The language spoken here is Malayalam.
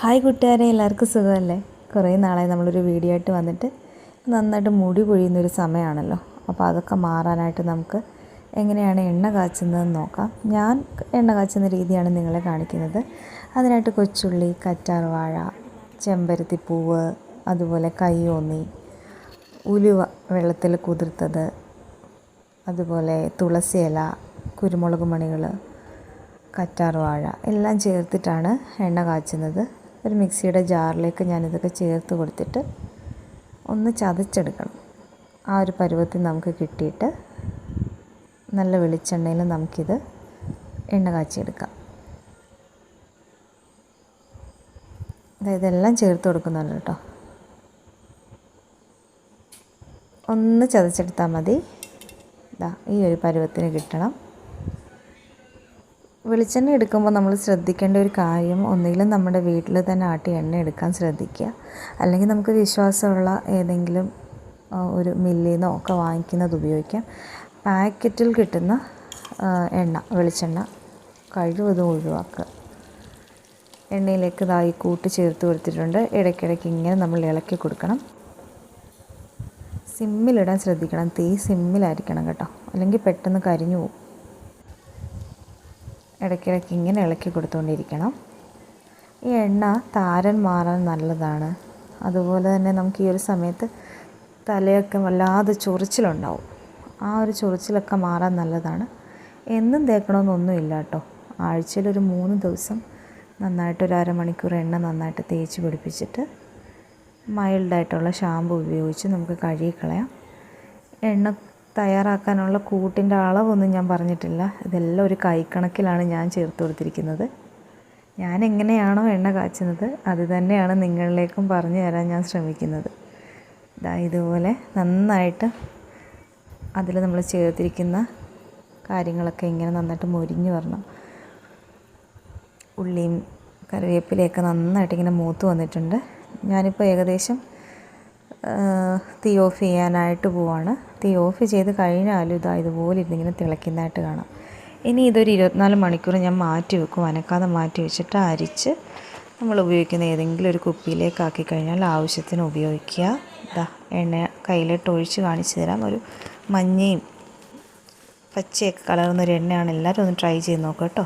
ഹായ് കൂട്ടുകാരെ. എല്ലാവർക്കും സുഖമല്ലേ? കുറേ നാളായി നമ്മളൊരു വീഡിയോ ആയിട്ട് വന്നിട്ട് നന്നായിട്ട് മുടി പൊഴിയുന്നൊരു സമയമാണല്ലോ. അപ്പോൾ അതൊക്കെ മാറാനായിട്ട് നമുക്ക് എങ്ങനെയാണ് എണ്ണ കാച്ചുന്നതെന്ന് നോക്കാം. ഞാൻ എണ്ണ കാച്ചുന്ന രീതിയാണ് നിങ്ങളെ കാണിക്കുന്നത്. അതിനായിട്ട് കൊച്ചുള്ളി കറ്റാർവാഴ ചെമ്പരത്തിപ്പൂവ് അതുപോലെ കയ്യോന്നി ഉലുവ വെള്ളത്തിൽ കുതിർത്തത് അതുപോലെ തുളസിയില കുരുമുളക് മണികൾ കറ്റാർവാഴ എല്ലാം ചേർത്തിട്ടാണ് എണ്ണ കാച്ചുന്നത്. ഒരു മിക്സിയുടെ ജാറിലേക്ക് ഞാനിതൊക്കെ ചേർത്ത് കൊടുത്തിട്ട് ഒന്ന് ചതച്ചെടുക്കണം. ആ ഒരു പരുവത്തിൽ നമുക്ക് കിട്ടിയിട്ട് നല്ല വെളിച്ചെണ്ണയിൽ നമുക്കിത് എണ്ണ കാച്ചിയെടുക്കാം. അതായത് എല്ലാം ചേർത്ത് കൊടുക്കുന്നുണ്ട് കേട്ടോ. ഒന്ന് ചതച്ചെടുത്താൽ മതി. ഇതാ ഈ ഒരു പരുവത്തിന് കിട്ടണം. വെളിച്ചെണ്ണ എടുക്കുമ്പോൾ നമ്മൾ ശ്രദ്ധിക്കേണ്ട ഒരു കാര്യം ഒന്നുകിലും നമ്മുടെ വീട്ടിൽ തന്നെ ആട്ടി എണ്ണ എടുക്കാൻ ശ്രദ്ധിക്കുക. അല്ലെങ്കിൽ നമുക്ക് വിശ്വാസമുള്ള ഏതെങ്കിലും ഒരു മില്ലിൽ നിന്നോ ഒക്കെ വാങ്ങിക്കുന്നത് ഉപയോഗിക്കാം. പാക്കറ്റിൽ കിട്ടുന്ന എണ്ണ വെളിച്ചെണ്ണ കഴിവതും ഒഴിവാക്കുക. എണ്ണയിലേക്ക് ഇതായി കൂട്ടി ചേർത്ത് കൊടുത്തിട്ടുണ്ട്. ഇടയ്ക്കിടയ്ക്ക് ഇങ്ങനെ നമ്മൾ ഇളക്കി കൊടുക്കണം. സിമ്മിലിടാൻ ശ്രദ്ധിക്കണം. തീ സിമ്മിലായിരിക്കണം കേട്ടോ. അല്ലെങ്കിൽ പെട്ടെന്ന് കരിഞ്ഞു പോകും. ഇടയ്ക്കിടയ്ക്ക് ഇങ്ങനെ ഇളക്കി കൊടുത്തുകൊണ്ടിരിക്കണം ഈ എണ്ണ താരൻ മാറാൻ നല്ലതാണ്. അതുപോലെ തന്നെ നമുക്ക് ഈ ഒരു സമയത്ത് തലയൊക്കെ വല്ലാതെ ചൊറിച്ചിലുണ്ടാവും. ആ ഒരു ചൊറിച്ചിലൊക്കെ മാറാൻ നല്ലതാണ്. എന്നും തേക്കണമെന്നൊന്നുമില്ല കേട്ടോ. ആഴ്ചയിൽ ഒരു മൂന്ന് ദിവസം നന്നായിട്ട് ഒരു അരമണിക്കൂർ എണ്ണ നന്നായിട്ട് തേച്ച് പിടിപ്പിച്ചിട്ട് മൈൽഡായിട്ടുള്ള ഷാമ്പു ഉപയോഗിച്ച് നമുക്ക് കഴുകിക്കളയാം. എണ്ണ തയ്യാറാക്കാനുള്ള കൂട്ടിന്റെ അളവൊന്നും ഞാൻ പറഞ്ഞിട്ടില്ല. ഇതെല്ലാം ഒരു കൈക്കണക്കിലാണ് ഞാൻ ചേർത്ത് കൊടുത്തിരിക്കുന്നത്. ഞാൻ എങ്ങനെയാണോ എണ്ണ കാച്ചുന്നത് അത് തന്നെയാണ് നിങ്ങളിലേക്കും പറഞ്ഞു തരാൻ ഞാൻ ശ്രമിക്കുന്നത്. ഇതാ ഇതുപോലെ നന്നായിട്ട് അതിൽ നമ്മൾ ചേർത്തിരിക്കുന്ന കാര്യങ്ങളൊക്കെ ഇങ്ങനെ നന്നായിട്ട് മുരിഞ്ഞു വരണം. ഉള്ളിയും കറിവേപ്പിലയൊക്കെ നന്നായിട്ട് ഇങ്ങനെ മൂത്ത് വന്നിട്ടുണ്ട്. ഞാനിപ്പോൾ ഏകദേശം തീ ഓഫ് ചെയ്യാനായിട്ട് പോവാണ്. തീ ഓഫ് ചെയ്ത് കഴിഞ്ഞാലും ഇതാ ഇതുപോലെ ഇരുന്നിങ്ങനെ തിളയ്ക്കുന്നതായിട്ട് കാണാം. ഇനി ഇതൊരു ഇരുപത്തിനാല് മണിക്കൂർ ഞാൻ മാറ്റി വെക്കും. അനക്കാതെ മാറ്റി വെച്ചിട്ട് അരിച്ച് നമ്മൾ ഉപയോഗിക്കുന്ന ഏതെങ്കിലും ഒരു കുപ്പിയിലേക്ക് ആക്കി കഴിഞ്ഞാൽ ആവശ്യത്തിന് ഉപയോഗിക്കുക. ഇതാ എണ്ണ കയ്യിലിട്ട് ഒഴിച്ച് കാണിച്ചു തരാം. ഒരു മഞ്ഞയും പച്ചയൊക്കെ കലർന്നൊരു എണ്ണയാണ്. എല്ലാവരും ഒന്ന് ട്രൈ ചെയ്ത് നോക്കുക കേട്ടോ.